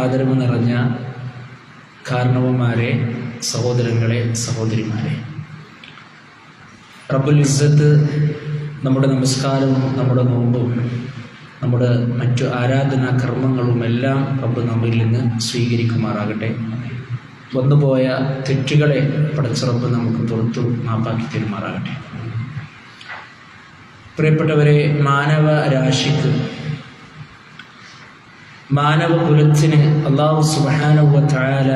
ആദരവ് നിറഞ്ഞ കാരണവന്മാരെ സഹോദരങ്ങളെ സഹോദരിമാരെ. റബ്ബുൽ ഇസ്സത്ത് നമ്മുടെ നമസ്കാരവും നമ്മുടെ നോമ്പും നമ്മുടെ മറ്റു ആരാധനാ കർമ്മങ്ങളും എല്ലാം റബ്ബ് നമ്മിൽ നിന്ന് സ്വീകരിക്കുമാറാകട്ടെ. വന്നുപോയ തെറ്റുകളെ പടച്ചുറപ്പ് നമുക്ക് പുറത്തു മാപ്പാക്കി തരുമാറാകട്ടെ. പ്രിയപ്പെട്ടവരെ മാനവ രാശിക്ക് മാനവ കുലത്തിന് അള്ളാഹു സുബാനുവ താല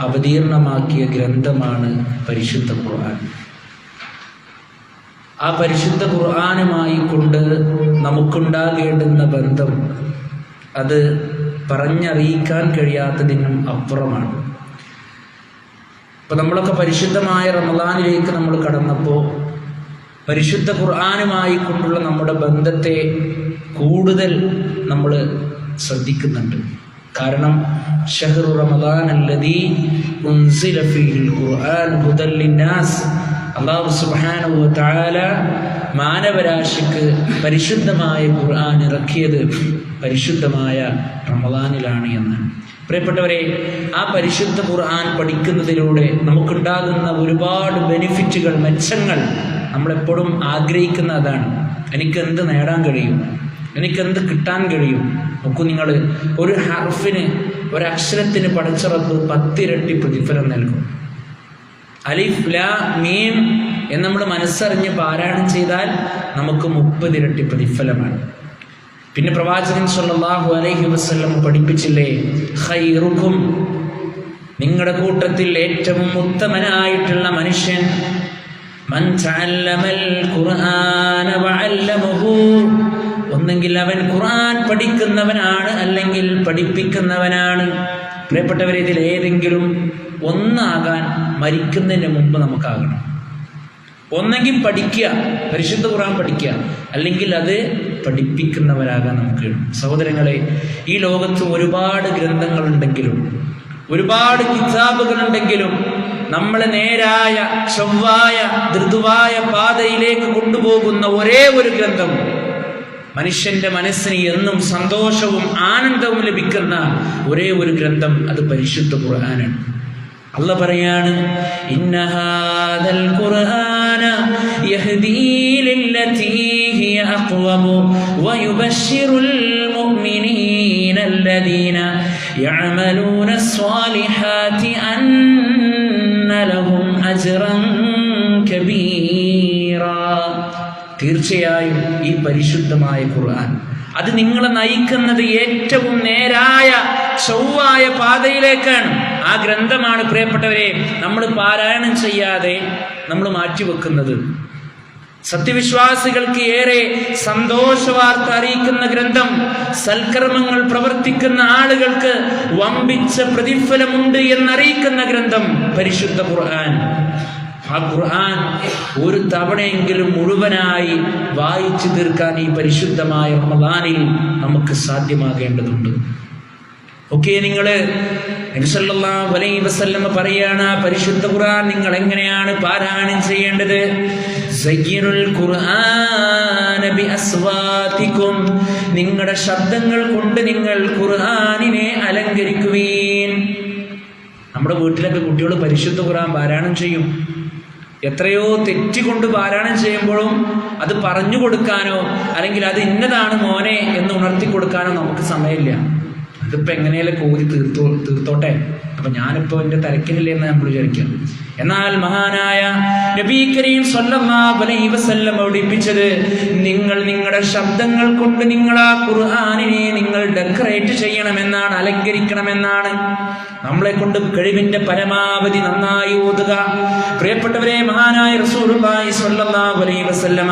അവതീർണമാക്കിയ ഗ്രന്ഥമാണ് പരിശുദ്ധ ഖുർആൻ. ആ പരിശുദ്ധ ഖുർആനുമായി കൊണ്ട് നമുക്കുണ്ടാകേണ്ടുന്ന ബന്ധം അത് പറഞ്ഞറിയിക്കാൻ കഴിയാത്തതിനും അപ്പുറമാണ്. ഇപ്പം നമ്മളൊക്കെ പരിശുദ്ധമായ റമദാനിലേക്ക് നമ്മൾ കടന്നപ്പോൾ പരിശുദ്ധ ഖുർആാനുമായി കൊണ്ടുള്ള നമ്മുടെ ബന്ധത്തെ കൂടുതൽ നമ്മൾ ശ്രദ്ധിക്കുന്നുണ്ട്. കാരണം റമദാൻ അല്ലദീ ഉൻസില ഖുർആൻ സുബ്ഹാനഹു മാനവരാശിക്ക് പരിശുദ്ധമായ ഖുർആൻ ഇറക്കിയത് പരിശുദ്ധമായ റമദാനിലാണ് എന്ന്. പ്രിയപ്പെട്ടവരെ ആ പരിശുദ്ധ ഖുർആൻ പഠിക്കുന്നതിലൂടെ നമുക്കുണ്ടാകുന്ന ഒരുപാട് ബെനിഫിറ്റുകൾ മെച്ചങ്ങൾ നമ്മളെപ്പോഴും ആഗ്രഹിക്കുന്ന അതാണ് എനിക്കെന്ത് നേടാൻ കഴിയും? എനിക്കെന്ത് കിട്ടാൻ കഴിയും? നോക്കൂ നിങ്ങൾ ഒരു ഹർഫിന് ഒരക്ഷരത്തിന് പഠിച്ചറപ്പ് പത്തിരട്ടി പ്രതിഫലം നൽകും. അലിഫ് ല മീം എന്ന് നമ്മൾ മനസ്സറിഞ്ഞ് പാരായണം ചെയ്താൽ നമുക്ക് മുപ്പതിരട്ടി പ്രതിഫലമാണ്. പിന്നെ പ്രവാചകൻ സല്ലല്ലാഹു അലൈഹി വസ്ലം പഠിപ്പിച്ചില്ലേ ഖൈറുക്കും നിങ്ങളുടെ കൂട്ടത്തിൽ ഏറ്റവും ഉത്തമനായിട്ടുള്ള മനുഷ്യൻ മൻ ഖുർആന വഅല്ലമഹു ഒന്നെങ്കിൽ അവൻ ഖുർആൻ പഠിക്കുന്നവനാണ് അല്ലെങ്കിൽ പഠിപ്പിക്കുന്നവനാണ്. പ്രിയപ്പെട്ടവരെ ഇതിൽ ഏതെങ്കിലും ഒന്നാകാൻ മരിക്കുന്നതിന് മുമ്പ് നമുക്കാകണം. ഒന്നെങ്കിൽ പഠിക്കുക പരിശുദ്ധ ഖുർആൻ പഠിക്കുക അല്ലെങ്കിൽ അത് പഠിപ്പിക്കുന്നവരാകാൻ നമുക്ക് സഹോദരങ്ങളെ ഈ ലോകത്ത് ഒരുപാട് ഗ്രന്ഥങ്ങളുണ്ടെങ്കിലും ഒരുപാട് കിതാബുകളുണ്ടെങ്കിലും നമ്മളെ നേരായ ചൊവ്വായ ധൃതുവായ പാതയിലേക്ക് കൊണ്ടുപോകുന്ന ഒരേ ഒരു ഗ്രന്ഥം മനുഷ്യന്റെ മനസ്സിന് എന്നും സന്തോഷവും ആനന്ദവും ലഭിക്കുന്ന ഒരേ ഒരു ഗ്രന്ഥം അത് പരിശുദ്ധ ഖുർആനാണ്. അള്ള പറയാണ് ഇന്നഹാദൽ ഖുർആന യഹ്ദീലില്ലതീ ഹിയ അഖ്വമു തീർച്ചയായും ഈ പരിശുദ്ധമായ ഖുർആൻ. അത് നിങ്ങളെ നയിക്കുന്നത് ഏറ്റവും നേരായ ചൊവ്വായ പാതയിലേക്കാണ്. ആ ഗ്രന്ഥമാണ് പ്രിയപ്പെട്ടവരെ നമ്മൾ പാരായണം ചെയ്യാതെ നമ്മൾ മാറ്റിവെക്കുന്നത്. സത്യവിശ്വാസികൾക്ക് ഏറെ സന്തോഷവാർത്ത അറിയിക്കുന്ന ഗ്രന്ഥം സൽക്കർമ്മങ്ങൾ പ്രവർത്തിക്കുന്ന ആളുകൾക്ക് വമ്പിച്ച പ്രതിഫലമുണ്ട് എന്നറിയിക്കുന്ന ഗ്രന്ഥം പരിശുദ്ധ ഖുർആൻ. ആ ഖുർആൻ ഒരു തവണയെങ്കിലും മുഴുവനായി വായിച്ചു തീർക്കാൻ ഈ പരിശുദ്ധമായ റമദാനിൽ നമുക്ക് സാധ്യമാകേണ്ടതുണ്ട്. ഓക്കെ നിങ്ങൾ വസല്ലമ്മ പറയാണ് ആ പരിശുദ്ധ ഖുർആൻ നിങ്ങൾ എങ്ങനെയാണ് പാരായണം ചെയ്യേണ്ടത്? നിങ്ങളുടെ ശബ്ദങ്ങൾ കൊണ്ട് നിങ്ങൾ ഖുർആാനിനെ അലങ്കരിക്കുവീൻ. നമ്മുടെ വീട്ടിലൊക്കെ കുട്ടികൾ പരിശുദ്ധ ഖുർആൻ പാരായണം ചെയ്യും. എത്രയോ തെറ്റിക്കൊണ്ട് പാരായണം ചെയ്യുമ്പോഴും അത് പറഞ്ഞു കൊടുക്കാനോ അല്ലെങ്കിൽ അത് ഇന്നതാണ് മോനെ എന്ന് ഉണർത്തി കൊടുക്കാനോ നമുക്ക് സമയമില്ല. അതിപ്പോൾ എങ്ങനെയല്ലേ കോരി തീർത്തോ തീർത്തോട്ടെ? അപ്പം ഞാനിപ്പോൾ എന്റെ തിരക്കിനില്ലേ എന്ന് നമ്മൾ വിചാരിക്കാം എന്നാൽ മഹാനായ നബീ കരീം അലൈഹി വസല്ലം പഠിപ്പിച്ചത് നിങ്ങൾ നിങ്ങളുടെ ശബ്ദങ്ങൾ കൊണ്ട് നിങ്ങൾ ആ ഖുർആനിനെ നിങ്ങൾ ഡെക്കറേറ്റ് ചെയ്യണമെന്നാണ് അലങ്കരിക്കണമെന്നാണ്. നമ്മളെ കൊണ്ട് കഴിവിന്റെ പരമാവധി നന്നായി ഓതുക. പ്രിയപ്പെട്ടവരെ മഹാനായ റസൂലുള്ളാഹി സ്വല്ലല്ലാഹു അലൈഹി വസല്ലമ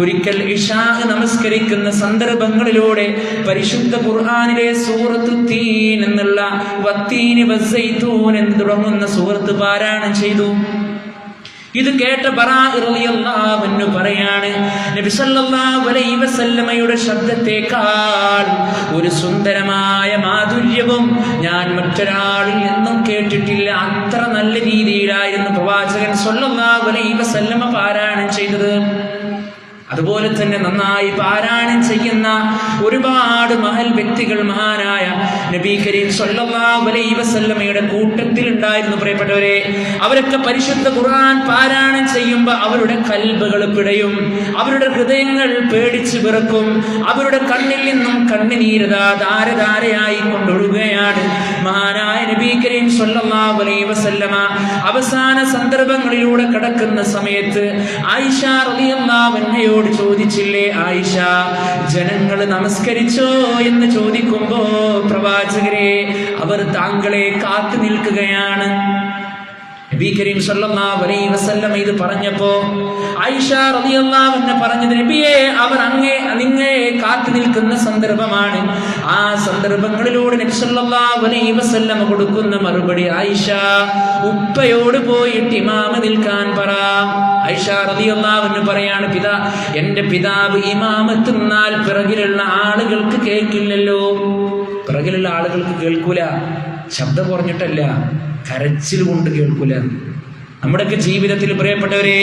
ഒരിക്കൽ ഇഷാ നമസ്കരിക്കുന്ന സന്ദർഭങ്ങളിലൂടെ പരിശുദ്ധ ഖുർആനിലെ സൂറത്തു തീൻ എന്നുള്ള വത്തീനി വസൈത്തൂൻ എന്ന് തുടങ്ങുന്ന സൂറത്ത് പാരായണം ചെയ്തു. ഇത് കേട്ട ബറാഹു പറയാണ് വസല്ലമയുടെ ശബ്ദത്തെക്കാൾ ഒരു സുന്ദരമായ മാധുര്യവും ഞാൻ മറ്റൊരാളിൽ നിന്നും കേട്ടിട്ടില്ല. അത്ര നല്ല രീതിയിലായിരുന്നു പ്രവാചകൻ സൊല്ലാ അലൈഹി വസല്ലമ പാരായണം ചെയ്തത്. അതുപോലെ തന്നെ നന്നായി പാരായണം ചെയ്യുന്ന ഒരുപാട് മഹൽ വ്യക്തികൾ മഹാനായ നബി കരീം സല്ലല്ലാഹു അലൈഹി വസല്ലമയുടെ കൂട്ടത്തിൽ ഉണ്ടായിരുന്നു പ്രിയപ്പെട്ടവരെ. അവരൊക്കെ പരിശുദ്ധ ഖുർആൻ പാരായണം ചെയ്യുമ്പോൾ അവരുടെ കൽബുകൾ പിടയും അവരുടെ ഹൃദയങ്ങൾ പേടിച്ചു വിറക്കും അവരുടെ കണ്ണിൽ നിന്നും കണ്ണുനീരതാ ധാരധാരയായി കൊണ്ടൊഴുകയാണ് മഹാനായ നബി കരീം സല്ലല്ലാഹു അലൈഹി വസല്ലമ. അവസാന സന്ദർഭങ്ങളിലൂടെ കടക്കുന്ന സമയത്ത് ആയിഷ റളിയല്ലാഹു അൻഹയോട് ചോദിച്ചില്ലേ ആയിഷ? ജനങ്ങൾ നമസ്കരിച്ചോ എന്ന് ചോദിക്കുമ്പോ പ്രവാചകരെ അവർ താങ്കളെ കാത്തു നിൽക്കുകയാണ്. നബി കരീം സല്ലല്ലാഹു അലൈഹി വസല്ലം ഇത് പറഞ്ഞപ്പോൾ ആയിഷ റളിയല്ലാഹു അൻഹ പറഞ്ഞത് നബിയെ അവർ അങ്ങേ നിങ്ങളെ കാത്തു നിൽക്കുന്ന സന്ദർഭമാണ്. ആ സന്ദർഭങ്ങളിലൂടെ നബി സല്ലല്ലാഹു അലൈഹി വസല്ലം കൊടുക്കുന്ന മറുപടി ആയിഷ ഉപ്പയോട് പോയിട്ട് ഇമാമ നിൽക്കാൻ പറ. ആയിഷ റളിയല്ലാഹു അൻഹ പറയാണ് പിതാ എന്റെ പിതാവ് ഇമാമത്ത് നിന്നാൽ പിറകിലുള്ള ആളുകൾക്ക് കേൾക്കില്ലല്ലോ. പിറകിലുള്ള ആളുകൾക്ക് കേൾക്കൂല. ശബ്ദം കുറഞ്ഞിട്ടല്ല. കരച്ചിൽ കൊണ്ട് കേൾക്കൂല. നമ്മുടെയൊക്കെ ജീവിതത്തിൽ പ്രിയപ്പെട്ടവരെ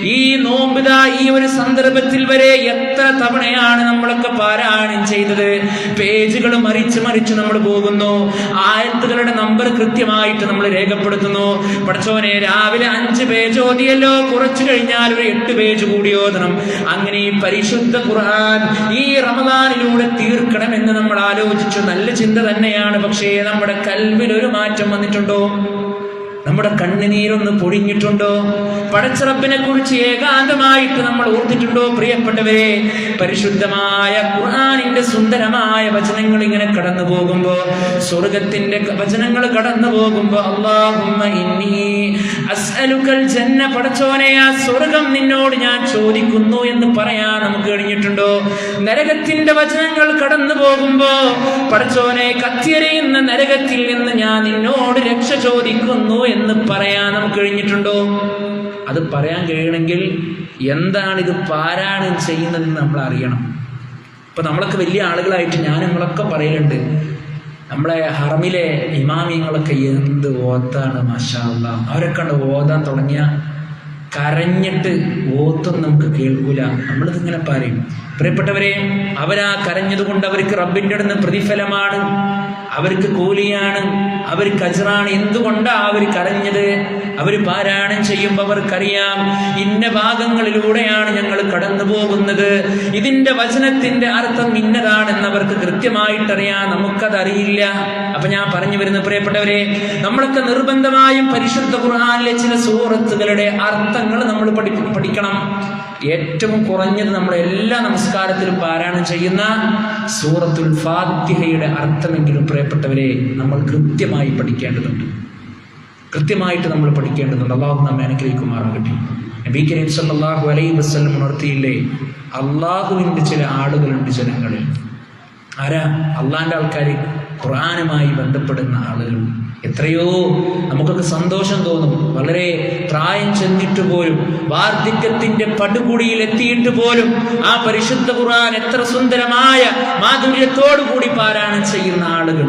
ഈ നോമ്പിത ഈ ഒരു സന്ദർഭത്തിൽ വരെ എത്ര തവണയാണ് നമ്മളൊക്കെ പാരായണം ചെയ്തത്? പേജുകൾ മറിച്ച് മറിച്ച് നമ്മൾ പോകുന്നു. ആയത്തുകളുടെ നമ്പർ കൃത്യമായിട്ട് നമ്മൾ രേഖപ്പെടുത്തുന്നു. പഠിച്ചോനെ രാവിലെ അഞ്ച് പേജ് ഓതിയല്ലോ. കുറച്ചു കഴിഞ്ഞാൽ ഒരു എട്ട് പേജ് കൂടി ഓതണം. അങ്ങനെ ഈ പരിശുദ്ധ ഖുർആൻ ഈ റമദാനിലൂടെ തീർക്കണം എന്ന് നമ്മൾ ആലോചിച്ചു. നല്ല ചിന്ത തന്നെയാണ്. പക്ഷേ നമ്മുടെ കൽവിൽ ഒരു മാറ്റം വന്നിട്ടുണ്ടോ? നമ്മുടെ കണ്ണുനീരൊന്ന് പൊഴിഞ്ഞിട്ടുണ്ടോ? പടച്ചിറപ്പിനെ കുറിച്ച് ഏകാന്തമായിട്ട് നമ്മൾ ഓർത്തിട്ടുണ്ടോ പ്രിയപ്പെട്ടവരെ? പരിശുദ്ധമായ ഖുർആാനിന്റെ സുന്ദരമായ വചനങ്ങൾ ഇങ്ങനെ കടന്നു പോകുമ്പോ സ്വർഗത്തിന്റെ വചനങ്ങൾ കടന്നു പോകുമ്പോ അസ്അലുക്കൽ ജന്ന പടച്ചോനെ ആ സ്വർഗം നിന്നോട് ഞാൻ ചോദിക്കുന്നു എന്ന് പറയാൻ നമുക്ക് കഴിഞ്ഞിട്ടുണ്ടോ? നരകത്തിന്റെ വചനങ്ങൾ കടന്നു പോകുമ്പോ പടച്ചോനെ കത്തിയറിയുന്ന നരകത്തിൽ നിന്ന് ഞാൻ നിന്നോട് രക്ഷ ചോദിക്കുന്നു എന്ന് പറയാൻ നമുക്ക് കഴിഞ്ഞിട്ടുണ്ടോ? അത് പറയാൻ കഴിയണമെങ്കിൽ എന്താണ് ഇത് പാരായണം ചെയ്യുന്നതെന്ന് നമ്മൾ അറിയണം. ഇപ്പൊ നമ്മളൊക്കെ വലിയ ആളുകളായിട്ട് ഞാൻ നിങ്ങളൊക്കെ പറയലുണ്ട്. നമ്മളെ ഹറമിലെ ഇമാമിയങ്ങളൊക്കെ എന്ത് ഓത്താണ് മാഷാ അല്ലാ അവരൊക്കെ ഓതാൻ തുടങ്ങിയ കരഞ്ഞിട്ട് ഓത്തും നമുക്ക് കേൾക്കൂല. നമ്മളിതിങ്ങനെ പറയും. പ്രിയപ്പെട്ടവരെ അവരാ കരഞ്ഞതുകൊണ്ട് അവർക്ക് റബ്ബിന്റെ അടുന്ന് പ്രതിഫലമാണ്. അവർക്ക് കൂലിയാണ് അവർക്ക് അജറാണ്. എന്തുകൊണ്ടാ അവർ കരഞ്ഞത്? അവർ പാരായണം ചെയ്യുമ്പോൾ അവർക്കറിയാം ഇന്ന ഭാഗങ്ങളിലൂടെയാണ് ഞങ്ങൾ കടന്നു പോകുന്നത് ഇതിന്റെ വചനത്തിന്റെ അർത്ഥം ഇന്നതാണെന്ന് അവർക്ക് കൃത്യമായിട്ടറിയാം. നമുക്കതറിയില്ല. അപ്പൊ ഞാൻ പറഞ്ഞു വരുന്ന പ്രിയപ്പെട്ടവരെ നമ്മളൊക്കെ നിർബന്ധമായും പരിശുദ്ധ ഖുർആാനിലെ ചില സൂറത്തുകളുടെ അർത്ഥങ്ങൾ നമ്മൾ പഠി പഠിക്കണം. ഏറ്റവും കുറഞ്ഞത് നമ്മൾ എല്ലാ നമസ്കാരത്തിലും പാരായണം ചെയ്യുന്ന സൂറത്തുൽ ഫാത്തിഹയുടെ അർത്ഥമെങ്കിലും പ്രിയപ്പെട്ടവരെ നമ്മൾ കൃത്യമായി പഠിക്കേണ്ടതുണ്ട്. കൃത്യമായിട്ട് നമ്മൾ പഠിക്കേണ്ടതുണ്ട്. അള്ളാഹു നമ്മെ അനുഗ്രഹിക്കുമാറാകട്ടെ. നബി കരീം സല്ലല്ലാഹു അലൈഹി വസല്ലം ഉണർത്തിയില്ലേ അള്ളാഹുവിന്റെ ചില ആളുകളുണ്ട് ജനങ്ങളിൽ. ആരാ? അള്ളാഹിന്റെ ആൾക്കാർ ഖുർആനുമായി ബന്ധപ്പെടുന്ന ആളുകൾ എത്രയോ നമുക്കൊക്കെ സന്തോഷം തോന്നും. വളരെ പ്രായം ചെന്നിട്ട് പോലും വാർദ്ധക്യത്തിന്റെ പടുകുടിയിൽ എത്തിയിട്ട് പോലും ആ പരിശുദ്ധ ഖുർആൻ എത്ര സുന്ദരമായ മാധുര്യത്തോടു കൂടി പാരായണം ചെയ്യുന്ന ആളുകൾ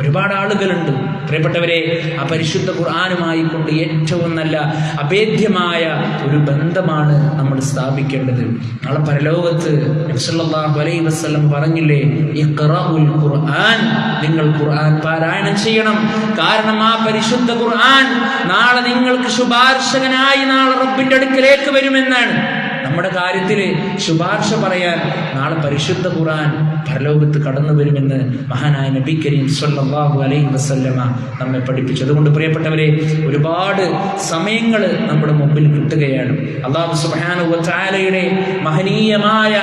ഒരുപാട് ആളുകളുണ്ട്. പ്രിയപ്പെട്ടവരെ ആ പരിശുദ്ധ ഖുർആാനുമായി കൊണ്ട് ഏറ്റവും നല്ല അഭേദ്യമായ ഒരു ബന്ധമാണ് നമ്മൾ സ്ഥാപിക്കേണ്ടത്. നാളെ പരലോകത്ത് നബ്സല്ലാഹു വസ്ലം പറഞ്ഞില്ലേ ഈ ഖുർആൻ നിങ്ങൾ ഖുർആൻ പാരായണം ചെയ്യണം. കാരണം ആ പരിശുദ്ധ ഖുർആൻ നാളെ നിങ്ങൾക്ക് ശുപാർശകനായി നാളെ റബ്ബിന്റെ അടുക്കിലേക്ക് വരുമെന്നാണ്. നമ്മുടെ കാര്യത്തിൽ ശുപാർശ പറയാൻ നാളെ പരിശുദ്ധ ഖുർആൻ പരലോകത്ത് കടന്നു വരുമെന്ന് മഹാനായ നബി കരീം സല്ലല്ലാഹു അലൈഹി വസല്ലമ നമ്മെ പഠിപ്പിച്ചു. അതുകൊണ്ട് പ്രിയപ്പെട്ടവരെ ഒരുപാട് സമയങ്ങൾ നമ്മുടെ മുമ്പിൽ കിട്ടുകയാണ്. അള്ളാഹു തആലയുടെ മഹനീയമായ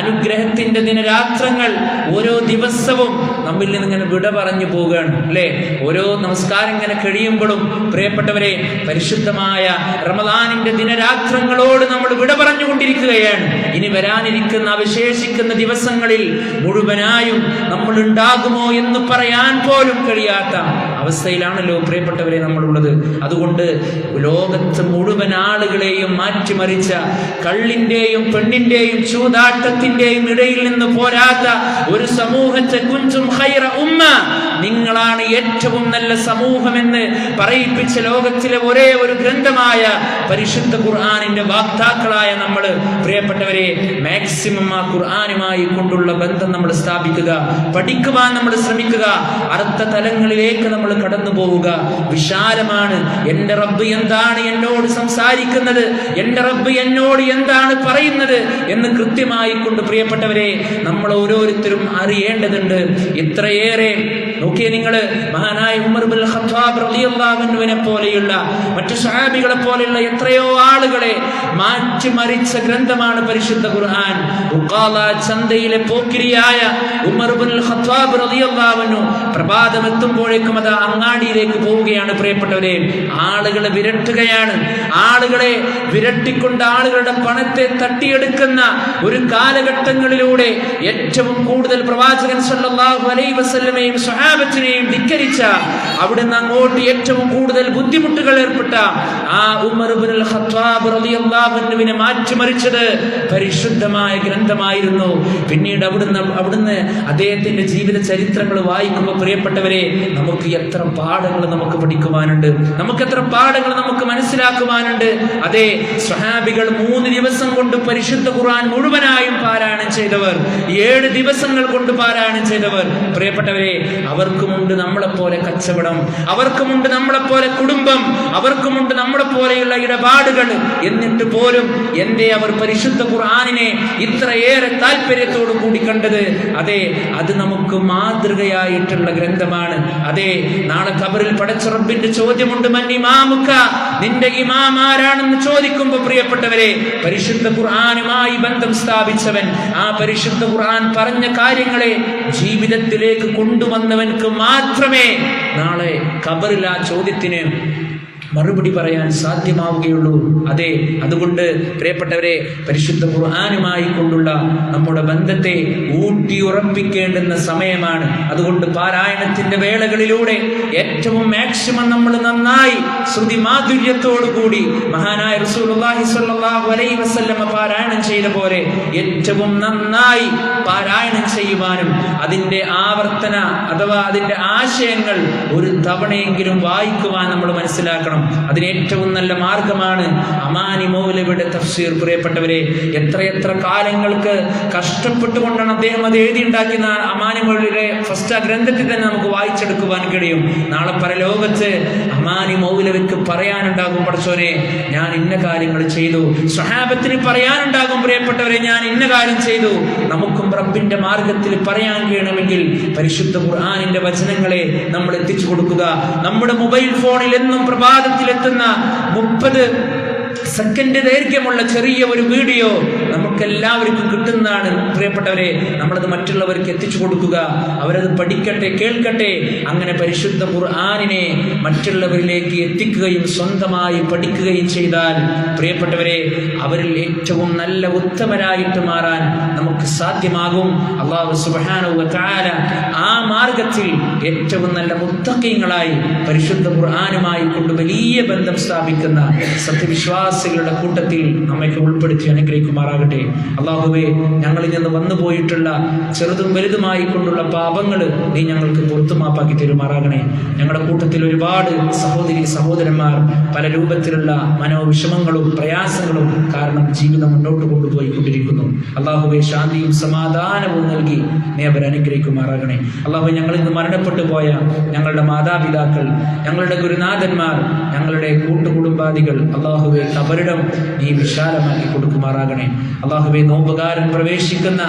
അനുഗ്രഹത്തിന്റെ ദിനരാത്രങ്ങൾ ഓരോ ദിവസവും നമ്മിൽ നിന്ന് ഇങ്ങനെ വിട പറഞ്ഞു പോവുകയാണ് അല്ലേ? ഓരോ നമസ്കാരം ഇങ്ങനെ കഴിയുമ്പോഴും പ്രിയപ്പെട്ടവരെ പരിശുദ്ധമായ റമദാനിന്റെ ദിനരാത്രങ്ങളോട് നമ്മൾ വിട പറഞ്ഞുകൊണ്ടിരിക്കുകയാണ് ഇനി വരാനിരിക്കുന്ന അവശേഷിക്കുന്ന ദിവസങ്ങളിൽ മുഴുവനായും നമ്മൾ ഉണ്ടാകുമോ എന്ന് പറയാൻ പോലും കഴിയാത്ത അവസ്ഥയിലാണല്ലോ പ്രിയപ്പെട്ടവരെ നമ്മളുള്ളത്. അതുകൊണ്ട് ലോകത്ത് മുഴുവൻ ആളുകളെയും മാറ്റിമറിച്ച കള്ളിന്റെയും പെണ്ണിന്റെയും ചൂതാട്ടത്തിന്റെയും ഇടയിൽ നിന്ന് പോരാത്ത ഒരു സമൂഹത്തെ കുഞ്ചും ഖൈറ ഉമ്മ നിങ്ങളാണ് ഏറ്റവും നല്ല സമൂഹമെന്ന് പറയിപ്പിച്ച ലോകത്തിലെ ഒരേ ഒരു ഗ്രന്ഥമായ പരിശുദ്ധ ഖുർആാനിന്റെ വാക്താക്കളായ നമ്മൾ പ്രിയപ്പെട്ടവരെ മാക്സിമം ആ ഖുർആാനുമായി കൊണ്ടുള്ള ബന്ധം നമ്മൾ സ്ഥാപിക്കുക പഠിക്കുവാൻ നമ്മൾ ശ്രമിക്കുക അർത്ഥ തലങ്ങളിലേക്ക് നമ്മൾ കടന്നു പോവുക വിശാലമാണ്. എന്റെ റബ്ബ് എന്താണ് എന്നോട് സംസാരിക്കുന്നത്? എന്റെ റബ്ബ് എന്നോട് എന്താണ് പറയുന്നത്? എന്ന് കൃത്യമായി കൊണ്ട് പ്രിയപ്പെട്ടവരെ നമ്മൾ ഓരോരുത്തരും അറിയേണ്ടതുണ്ട്. ഇത്രയേറെ നോക്കിയേ നിങ്ങൾ മഹാനായ ഉമർ ബിൻ ഖത്താബ് റളിയല്ലാഹുവിനെ പോലെയുള്ള മറ്റു സഹാബികളെ പോലെയുള്ള എത്രയോ ആളുകളെ മാറ്റിമറിച്ച ഗ്രന്ഥമാണ് പരിശുദ്ധ ഖുർആൻ. ഉഖാല ചന്തയിലെ പോക്കിരിയായ ഉമർ ബിൻ ഖത്താബ് റളിയല്ലാഹു പ്രഭാതമെത്തുമ്പോഴേക്കും അത് അങ്ങാടിയിലേക്ക് പോവുകയാണ് പ്രിയപ്പെട്ടവരെ. ആളുകളെ വിരട്ടുകയാണ്. ആളുകളെ വിരട്ടിക്കൊണ്ട് ആളുകളുടെ പണത്തെ തട്ടിയെടുക്കുന്ന ഒരു കാലഘട്ടങ്ങളിലൂടെ ഏറ്റവും കൂടുതൽ പ്രവാചകൻ സല്ലല്ലാഹു അലൈഹി വസല്ലമയും സ്വഹാബത്തിനെയും ധിക്കരിച്ച അവിടുന്ന് അങ്ങോട്ട് ഏറ്റവും കൂടുതൽ ബുദ്ധിമുട്ടുകൾ ഏർപ്പെട്ട ആ ഉമർ ഇബ്നുൽ ഖത്താബ് റളിയല്ലാഹു മാറ്റിമറിച്ചത് പരിശുദ്ധമായ ഗ്രന്ഥമായിരുന്നു. പിന്നീട് അവിടുന്ന് അവിടുന്ന് അദ്ദേഹത്തിന്റെ ജീവിത ചരിത്രങ്ങൾ വായിക്കുമ്പോൾ പ്രിയപ്പെട്ടവരെ നമുക്ക് എത്ര പാഠങ്ങൾ നമുക്ക് പഠിക്കുവാനുണ്ട്? നമുക്ക് എത്ര പാഠങ്ങൾ നമുക്ക് മനസ്സിലാക്കുവാനുണ്ട്? അതെ സ്വഹാബികൾ മൂന്ന് ദിവസം കൊണ്ട് പരിശുദ്ധ ഖുർആൻ മുഴുവനായും പാരായണം ചെയ്തവർ ഏഴ് ദിവസങ്ങൾ കൊണ്ട് പാരായണം ചെയ്തവർ. പ്രിയപ്പെട്ടവരെ അവർക്കുമുണ്ട് നമ്മളെ പോലെ കച്ചവടം അവർക്കുമുണ്ട് നമ്മളെ പോലെ കുടുംബം അവർക്കുമുണ്ട് നമ്മളെ പോലെയുള്ള ഇടപാടുകൾ. എന്നിട്ട് പോലും എന്തേ അവർ പരിശുദ്ധ ഖുർആനിനെ ഇത്രയേറെ താല്പര്യത്തോടു കൂടി കണ്ടത്? അതെ അത് നമുക്ക് മാതൃകയായിട്ടുള്ള ഗ്രന്ഥമാണ്. അതെ നാളെ ഖബറിൽ പടച്ച റബ്ബിന്റെ ചോദ്യമുണ്ട് മന്നിമാമുക്ക നിന്റെ ഇമാം ആരാണെന്ന് ചോദിക്കുമ്പോൾ പ്രിയപ്പെട്ടവരെ പരിശുദ്ധ ഖുർആനുമായി ബന്ധം സ്ഥാപിച്ചവൻ ആ പരിശുദ്ധ ഖുർആൻ പറഞ്ഞ കാര്യങ്ങളെ ജീവിതത്തിലേക്ക് കൊണ്ടുവന്നവൻക്ക് മാത്രമേ നാളെ ഖബറിൽ ആ ചോദ്യത്തിന് മറുപടി പറയാൻ സാധ്യമാവുകയുള്ളൂ. അതെ അതുകൊണ്ട് പ്രിയപ്പെട്ടവരെ പരിശുദ്ധ ഖുർആാനുമായി കൊണ്ടുള്ള നമ്മുടെ ബന്ധത്തെ ഊട്ടിയുറപ്പിക്കേണ്ടുന്ന സമയമാണ്. അതുകൊണ്ട് പാരായണത്തിന്റെ വേളകളിലൂടെ ഏറ്റവും മാക്സിമം നമ്മൾ നന്നായി ശ്രുതി മാധുര്യത്തോടു കൂടി മഹാനായ റസൂലുള്ളാഹി സ്വല്ലല്ലാഹു അലൈഹി പാരായണം ചെയ്ത പോലെ ഏറ്റവും നന്നായി പാരായണം ചെയ്യുവാനും അതിന്റെ ആവർത്തന അഥവാ അതിന്റെ ആശയങ്ങൾ ഒരു തവണയെങ്കിലും വായിക്കുവാൻ നമ്മൾ മനസ്സിലാക്കണം. അതിന് ഏറ്റവും നല്ല മാർഗമാണ് അമാനി മൗലവിയുടെ തഫ്സീർ. പ്രിയപ്പെട്ടവരെ എത്രയെത്ര കാലങ്ങൾക്ക് കഷ്ടപ്പെട്ടുകൊണ്ടാണ് അദ്ദേഹം അത് എഴുതിയുണ്ടാക്കുന്ന അമാനി മൗലവിയുടെ ഫസ്റ്റ് ആ ഗ്രന്ഥത്തിൽ തന്നെ നമുക്ക് വായിച്ചെടുക്കുവാൻ കഴിയും. നാളെ പരലോകത്ത് അമാനി മൗലവിക്ക് പറയാനുണ്ടാകും പഠിച്ചോനെ ഞാൻ ഇന്ന കാര്യങ്ങൾ ചെയ്തു. സഹാബത്തിന് പറയാനുണ്ടാകും പ്രിയപ്പെട്ടവരെ ഞാൻ ഇന്ന കാര്യം ചെയ്തു. നമുക്കും റബ്ബിന്റെ മാർഗത്തിൽ പറയാൻ കഴിയണമെങ്കിൽ പരിശുദ്ധ ഖുർആാനിന്റെ വചനങ്ങളെ നമ്മൾ എത്തിച്ചു കൊടുക്കുക. നമ്മുടെ മൊബൈൽ ഫോണിൽ എന്നും പ്രഭാതത്തിൽ എത്തുന്ന മുപ്പത് സെക്കൻഡ് ദൈർഘ്യമുള്ള ചെറിയ ഒരു വീഡിയോ നമുക്ക് എല്ലാവർക്കും കിട്ടുന്നതാണ്. പ്രിയപ്പെട്ടവരെ നമ്മളത് മറ്റുള്ളവർക്ക് എത്തിച്ചു കൊടുക്കുക. അവരത് പഠിക്കട്ടെ കേൾക്കട്ടെ. അങ്ങനെ പരിശുദ്ധ ഖുർആാനിനെ മറ്റുള്ളവരിലേക്ക് എത്തിക്കുകയും സ്വന്തമായി പഠിക്കുകയും ചെയ്താൽ പ്രിയപ്പെട്ടവരെ അവരിൽ ഏറ്റവും നല്ല ഉത്തമരായിട്ട് മാറാൻ നമുക്ക് സാധ്യമാകും. അള്ളാഹു സുബാനുവ താര ആ മാർഗത്തിൽ ഏറ്റവും നല്ല മുത്തക്കയങ്ങളായി പരിശുദ്ധ ഖുർആാനുമായി കൊണ്ട് വലിയ ബന്ധം സ്ഥാപിക്കുന്ന സത്യവിശ്വാസികളുടെ കൂട്ടത്തിൽ നമ്മയ്ക്ക് ഉൾപ്പെടുത്തി അനുഗ്രഹിക്കുമാറാകട്ടെ. അള്ളാഹുവെ ഞങ്ങളിൽ നിന്ന് വന്നു പോയിട്ടുള്ള ചെറുതും വലുതുമായി കൊണ്ടുള്ള പാപങ്ങൾ നീ ഞങ്ങൾക്ക് പുറത്തുമാപ്പാക്കി തരുമാറാകണേ. ഞങ്ങളുടെ കൂട്ടത്തിൽ ഒരുപാട് സഹോദരി സഹോദരന്മാർ പല രൂപത്തിലുള്ള മനോവിഷമങ്ങളും പ്രയാസങ്ങളും കാരണം ജീവിതം മുന്നോട്ട് കൊണ്ടുപോയി കൊണ്ടിരിക്കുന്നു. അള്ളാഹുവെ ശാന്തിയും സമാധാനവും നൽകി നീ അവരെ അനുഗ്രഹിക്കുമാറാകണേ. അള്ളാഹു ഞങ്ങളിൽ നിന്ന് മരണപ്പെട്ടു പോയ ഞങ്ങളുടെ മാതാപിതാക്കൾ ഞങ്ങളുടെ ഗുരുനാഥന്മാർ ഞങ്ങളുടെ കൂട്ടുകുടുംബാദികൾ അള്ളാഹുവെ കബറിടം നീ വിശാലമാക്കി കൊടുക്കുമാറാകണേ അള്ളാഹുവെ നോമ്പുകാരൻ പ്രവേശിക്കുന്ന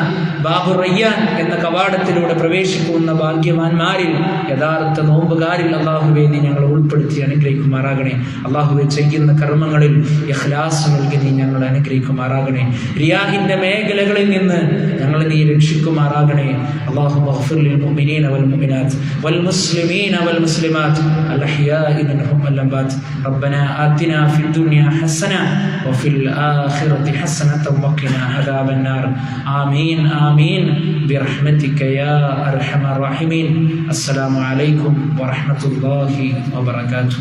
ബാബു റയ്യാൻ എന്ന കവാടത്തിലൂടെ പ്രവേശിക്കുന്ന ഭാഗ്യവാന്മാരിൽ യഥാർത്ഥ നോമ്പുകാരിൽ അള്ളാഹുവെ നീ ഞങ്ങളെ ഉൾപ്പെടുത്തി അനുഗ്രഹിക്കുമാറാകണേ അള്ളാഹുവെ ചെയ്യുന്ന കർമ്മങ്ങളിൽ ഇഖ്ലാസ് നൽകി നീ ഞങ്ങളെ അനുഗ്രഹിക്കുമാറാകണേ റിയാഹിന്റെ മേഖലകളിൽ നിന്ന് ഞങ്ങളെ നീ രക്ഷിക്കുമാറാകണേ അള്ളാഹു اغفر للمؤمنين والمؤمنات والمسلمين والمسلمات الأحياء منهم والأموات ربنا آتنا في الدنيا حسنة وفي الآخرة حسنة وقنا عذاب النار. آمين آمين. برحمتك يا أرحم الراحمين. السلام عليكم ورحمة الله وبركاته.